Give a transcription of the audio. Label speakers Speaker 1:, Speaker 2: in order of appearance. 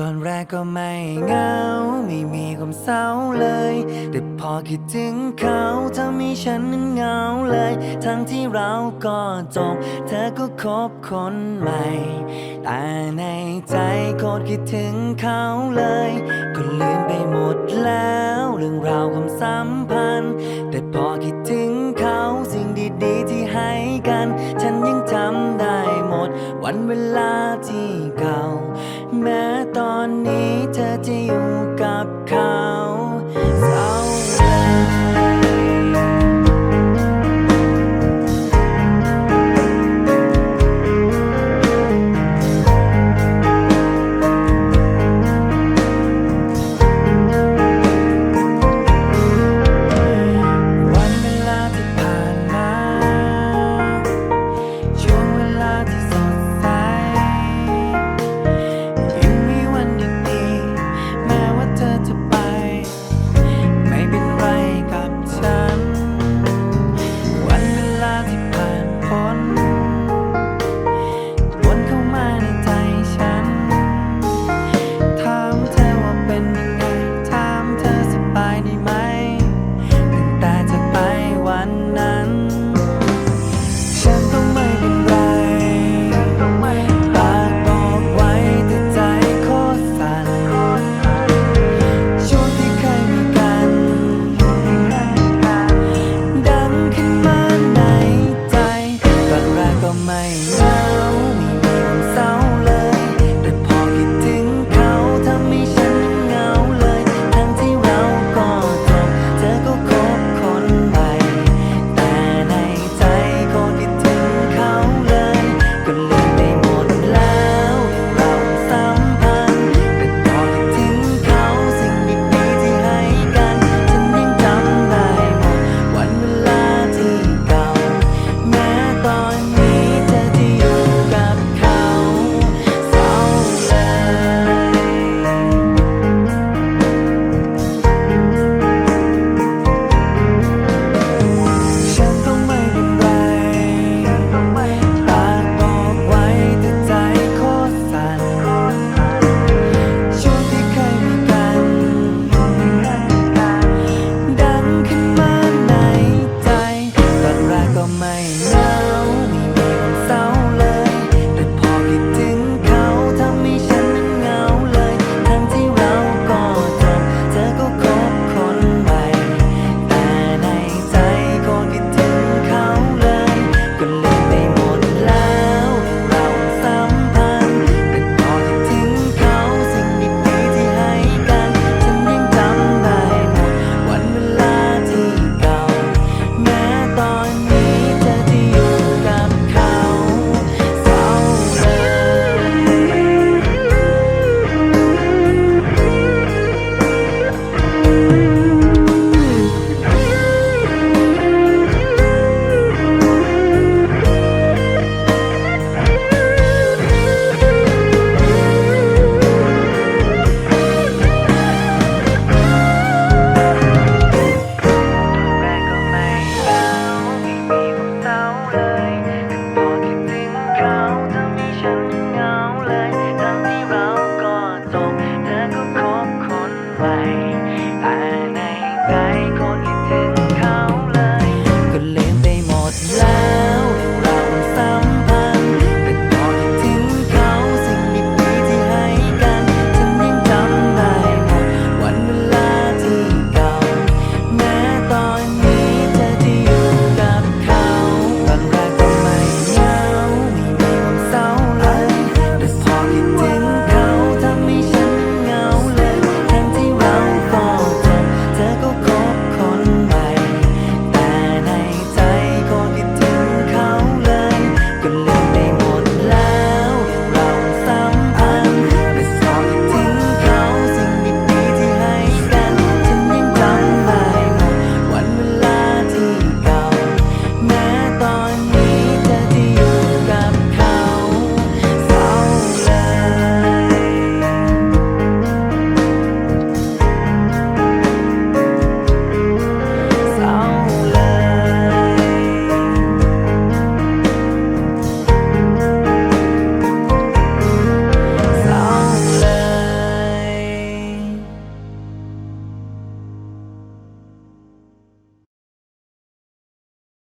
Speaker 1: ตอนแรกก็ไม่เหงา ไม่มีความเศร้าเลย แต่พอคิดถึงเขาทำให้ฉันนั้นเหงาเลย ทั้งที่เราก็จบ เธอก็คบคนใหม่ แต่ในใจโคตรคิดถึงเขาเลย ก็ลืมไปหมดแล้ว เรื่องราวความสัมพันธ์ แต่พอคิดถึงเขาสิ่งดีๆที่ให้กัน ฉันยังจำได้หมด วันเวลาที่ แม้ตอนนี้เธอจะอยู่กับเขา like only this.